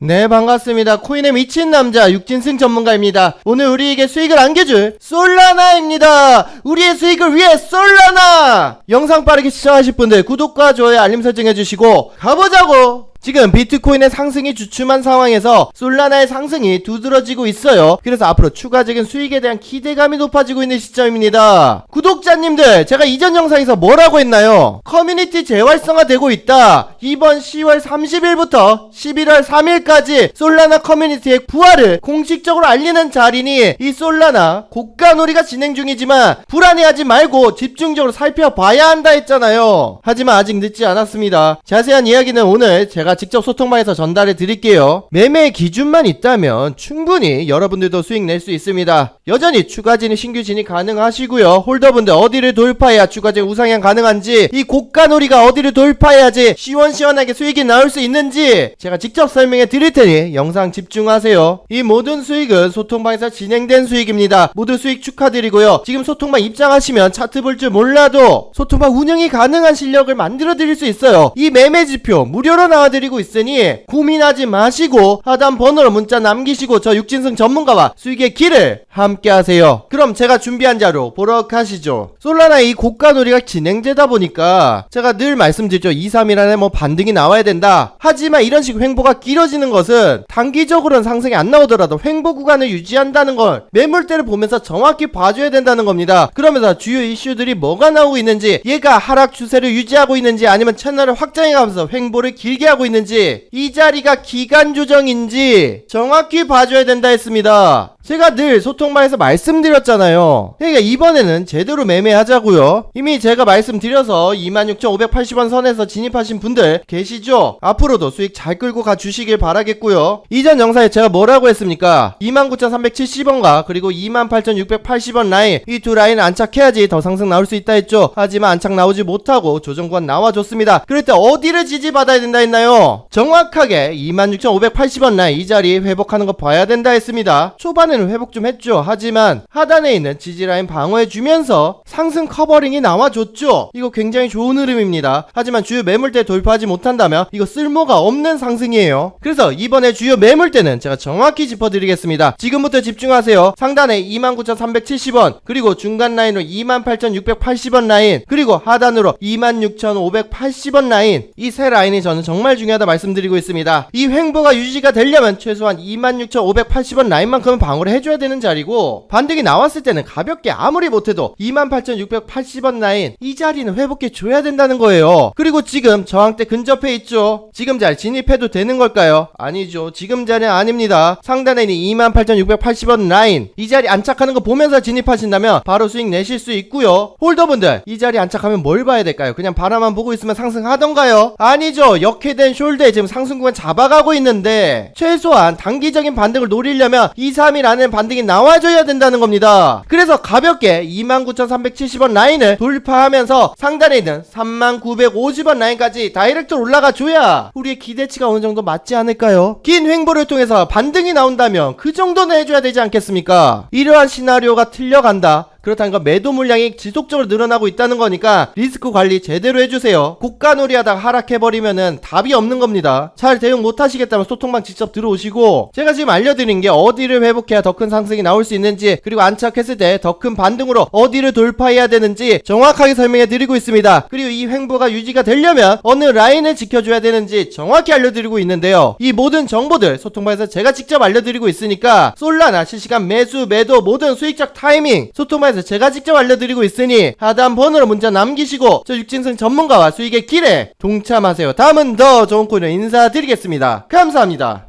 네 반갑습니다 코인에 미친 남자 육진승 전문가입니다 오늘 우리에게 수익을 안겨줄 솔라나입니다 우리의 수익을 위해 솔라나 영상 빠르게 시청하실 분들 구독과 좋아요 알림 설정 해주시고 가보자고 지금 비트코인의 상승이 주춤한 상황에서 솔라나의 상승이 두드러지고 있어요. 그래서 앞으로 추가적인 수익에 대한 기대감이 높아지고 있는 시점입니다. 구독자님들, 제가 이전 영상에서 뭐라고 했나요? 커뮤니티 재활성화되고 있다. 이번 10월 30일부터 11월 3일까지 솔라나 커뮤니티의 부활을 공식적으로 알리는 자리니 이 솔라나 고가놀이가 진행 중이지만 불안해하지 말고 집중적으로 살펴봐야 한다 했잖아요. 하지만 아직 늦지 않았습니다. 자세한 이야기는 오늘 제가 직접 소통방에서 전달해 드릴게요. 매매 기준만 있다면 충분히 여러분들도 수익 낼 수 있습니다. 여전히 추가 진입, 신규 진입 가능하시고요. 홀더분들 어디를 돌파해야 추가적인 우상향 가능한지 이 고가놀이가 어디를 돌파해야지 시원 시원하게 수익이 나올 수 있는지 제가 직접 설명해 드릴 테니 영상 집중하세요. 이 모든 수익은 소통방에서 진행된 수익입니다. 모두 수익 축하드리고요. 지금 소통방 입장하시면 차트 볼 줄 몰라도 소통방 운영이 가능한 실력을 만들어 드릴 수 있어요. 이 매매 지표 무료로 나와드리고 있으니 고민하지 마시고 하단 번호로 문자 남기시고 저 육진승 전문가와 수익의 길을 함께 하세요. 그럼 제가 준비한 자료 보러 가시죠. 솔라나의 이 고가 놀이가 진행되다 보니까 제가 늘 말씀드렸죠. 2, 3일 안에 뭐 반등이 나와야 된다. 하지만 이런 식 횡보가 길어지는 것은 단기적으로는 상승이 안 나오더라도 횡보 구간을 유지한다는 걸 매물대를 보면서 정확히 봐줘야 된다는 겁니다. 그러면서 주요 이슈들이 뭐가 나오고 있는지 얘가 하락 추세를 유지하고 있는지 아니면 채널을 확장해가면서 횡보를 길게 하고 있는지 이 자리가 기간 조정인지 정확히 봐줘야 된다 했습니다. 제가 늘 소통방에서 말씀드렸잖아요. 그러니까 이번에는 제대로 매매하자고요. 이미 제가 말씀드려서 26,580원 선에서 진입하신 분들 계시죠? 앞으로도 수익 잘 끌고 가 주시길 바라겠고요. 이전 영상에 제가 뭐라고 했습니까? 29,370원과 그리고 28,680원 라인 이 두 라인 안착해야지 더 상승 나올 수 있다 했죠. 하지만 안착 나오지 못하고 조정권 나와줬습니다. 그럴 때 어디를 지지받아야 된다 했나요? 정확하게 26,580원 라인 이 자리 회복하는 거 봐야 된다 했습니다. 초반에 는 회복 좀 했죠. 하지만 하단에 있는 지지 라인 방어해주면서 상승 커버링이 나와줬죠. 이거 굉장히 좋은 흐름입니다. 하지만 주요 매물대 돌파하지 못한다면 이거 쓸모가 없는 상승이에요. 그래서 이번에 주요 매물대는 제가 정확히 짚어드리겠습니다. 지금부터 집중하세요. 상단에 29,370원 그리고 중간 라인으로 28,680원 라인 그리고 하단으로 26,580원 라인 이 세 라인이 저는 정말 중요하다 말씀드리고 있습니다. 이 횡보가 유지가 되려면 최소한 26,580원 라인만큼은 방어를 해줘야 되는 자리고 반등이 나왔을 때는 가볍게 아무리 못해도 28,680원 라인 이 자리는 회복해 줘야 된다는 거예요. 그리고 지금 저항대 근접해 있죠. 지금 잘 진입해도 되는 걸까요? 아니죠. 지금 자리는 아닙니다. 상단에 있는 28,680원 라인 이 자리 안착하는 거 보면서 진입하신다면 바로 수익 내실 수 있고요. 홀더분들 이 자리 안착하면 뭘 봐야 될까요? 그냥 바라만 보고 있으면 상승하던가요? 아니죠. 역회된 숄더에 지금 상승 구간 잡아가고 있는데 최소한 단기적인 반등을 노리려면 2, 3일 안에 반등이 나와줘야 된다는 겁니다. 그래서 가볍게 29,370원 라인을 돌파하면서 상단에 있는 3950원 라인까지 다이렉트 올라가 줘야 우리의 기대치가 어느 정도 맞지 않을까요? 긴 횡보를 통해서 반등이 나온다면 그 정도는 해줘야 되지 않겠습니까? 이러한 시나리오가 틀려간다. 그렇다는 건 매도 물량이 지속적으로 늘어나고 있다는 거니까 리스크 관리 제대로 해주세요. 고가 놀이 하다가 하락해버리면은 답이 없는 겁니다. 잘 대응 못하시겠다면 소통방 직접 들어오시고 제가 지금 알려드린 게 어디를 회복해야 더 큰 상승이 나올 수 있는지 그리고 안착했을 때 더 큰 반등으로 어디를 돌파해야 되는지 정확하게 설명해 드리고 있습니다. 그리고 이 횡보가 유지가 되려면 어느 라인을 지켜줘야 되는지 정확히 알려드리고 있는데요. 이 모든 정보들 소통방에서 제가 직접 알려드리고 있으니까 솔라나 실시간 매수 매도 모든 수익적 타이밍 소통방 에서 제가 직접 알려드리고 있으니 하단 번호로 문자 남기시고 저 육진승 전문가와 수익의 길에 동참하세요. 다음은 더 좋은 코인을 인사드리겠습니다. 감사합니다.